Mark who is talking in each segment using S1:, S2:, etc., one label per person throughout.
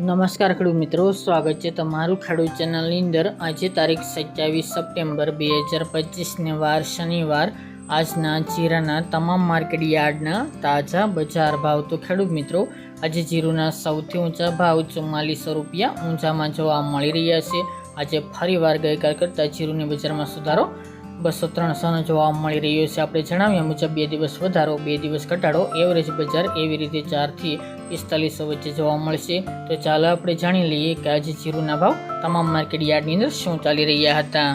S1: નમસ્કાર ખેડૂત મિત્રો, સ્વાગત છે તમારું ખેડૂત ચેનલની અંદર. આજે તારીખ સત્યાવીસ સપ્ટેમ્બર બે હજાર પચીસને વાર શનિવાર. આજના જીરાના તમામ માર્કેટ યાર્ડના તાજા બજાર ભાવ. તો ખેડૂત મિત્રો, આજે જીરુના સૌથી ઊંચા ભાવ ચુમ્માલીસો રૂપિયા ઊંચામાં જોવા મળી રહ્યા છે. આજે ફરીવાર ગઈકાલ કરતાં જીરુની બજારમાં સુધારો બસો ત્રણસોનો જોવા મળી રહ્યો છે. આપણે જણાવ્યા મુજબ બે દિવસ વધારો, બે દિવસ ઘટાડો, એવરેજ બજાર એવી રીતે ચારથી પિસ્તાલીસો વચ્ચે જોવા મળશે. તો ચાલો આપણે જાણી લઈએ કે આજે જીરુના ભાવ તમામ માર્કેટ યાર્ડની અંદર શું ચાલી રહ્યા હતા.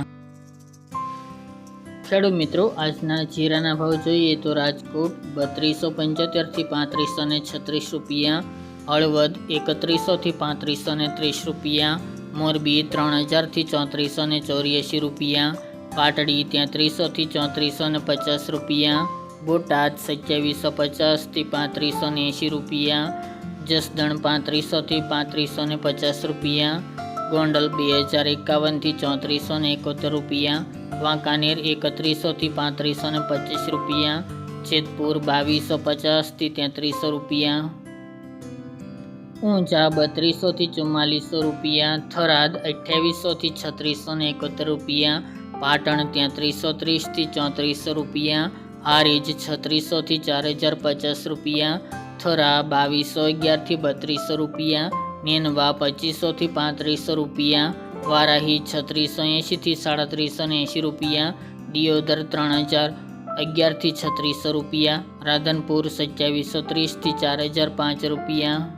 S1: ખેડૂત મિત્રો, આજના જીરાના ભાવ જોઈએ તો રાજકોટ બત્રીસો પંચોતેરથી પાંત્રીસો ને છત્રીસ રૂપિયા, હળવદ એકત્રીસોથી પાંત્રીસો ને ત્રીસ રૂપિયા, મોરબી ત્રણ હજારથી ચોત્રીસો ને ચોર્યાસી રૂપિયા પાટડી તેત્રીસોથી ચોત્રીસો ને પચાસ રૂપિયા. બોટાદ સત્યાવીસો પચાસથી પાંત્રીસો ને એંશી રૂપિયા. જસદણ પાંત્રીસોથી પાંત્રીસો ને પચાસ રૂપિયા. ગોંડલ બે હજાર એકાવનથી ચોત્રીસો ને એકોતેર રૂપિયા. વાંકાનેર એકત્રીસોથી પાંત્રીસો ને પચીસ રૂપિયા. જેતપુર બાવીસો પચાસથી તેત્રીસો રૂપિયા. ઊંઝા બત્રીસોથી ચુમ્માલીસો રૂપિયા. થરાદ અઠ્યાવીસોથી છત્રીસો ને એકોતેર રૂપિયા. પાટણ ત્યાં ત્રીસો ત્રીસથી ચોત્રીસો રૂપિયા, હારીજ છત્રીસોથી ચાર હજાર પચાસ રૂપિયા, થરા બાવીસો અગિયારથી બત્રીસો રૂપિયા, નેનવા પચીસોથી પાંત્રીસો રૂપિયા, વારાહી છત્રીસો એંશીથી સાડત્રીસો ને એંશી રૂપિયા, દિયોદર ત્રણ હજાર અગિયારથી છત્રીસો રૂપિયા, રાધનપુર સત્યાવીસો ત્રીસથી ચાર હજાર પાંચ રૂપિયા.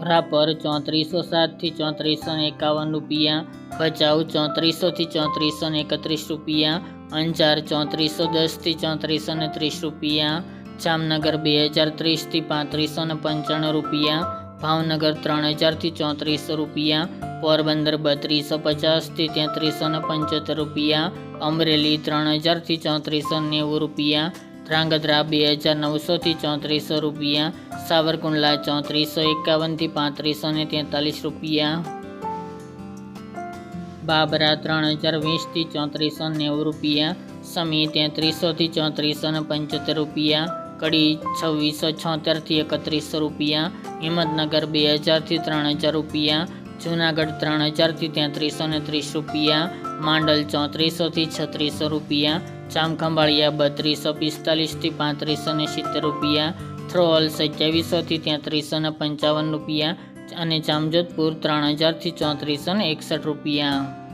S1: રાપર ચોત્રીસો સાતથી ચોત્રીસો એકાવન રૂપિયા, ભચાઉ ચોત્રીસોથી ચોત્રીસો એકત્રીસ રૂપિયા, અંજાર ચોત્રીસો દસથી ચોત્રીસો ત્રીસ રૂપિયા, જામનગર બે હજાર ત્રીસથી પાંત્રીસો પંચાણું રૂપિયા, ભાવનગર ત્રણ હજારથી ચોત્રીસો રૂપિયા, પોરબંદર બત્રીસો પચાસથી તેત્રીસો પંચોતેર રૂપિયા, અમરેલી ત્રણ હજારથી ચોત્રીસો નેવું રૂપિયા ધ્રાંગધ્રા બે હજાર નવસોથી ચોત્રીસો રૂપિયા, સાવરકુંડલા ચોત્રીસો એકાવનથી પાંત્રીસો ને તેતાલીસ રૂપિયા, બાબરા ત્રણ હજાર વીસથી ચોત્રીસો નેવું રૂપિયા, સમી તેત્રીસોથી ચોત્રીસો ને પંચોતેર રૂપિયા, કડી છવ્વીસો છોતેરથી એકત્રીસો રૂપિયા, હિંમતનગર બે હજારથી ત્રણ હજાર રૂપિયા, જૂનાગઢ ત્રણ હજારથી તેત્રીસો ને ત્રીસ રૂપિયા, માંડલ ચોત્રીસોથી છત્રીસો રૂપિયા ચામખંભાળિયા બત્રીસો, પિસ્તાલીસથી પાંત્રીસો ને સિત્તેર રૂપિયા, થ્રોલ સત્યાવીસોથી તેત્રીસો અને પંચાવન રૂપિયા અને જામજોધપુર ત્રણ હજારથી ચોત્રીસો એકસઠ રૂપિયા.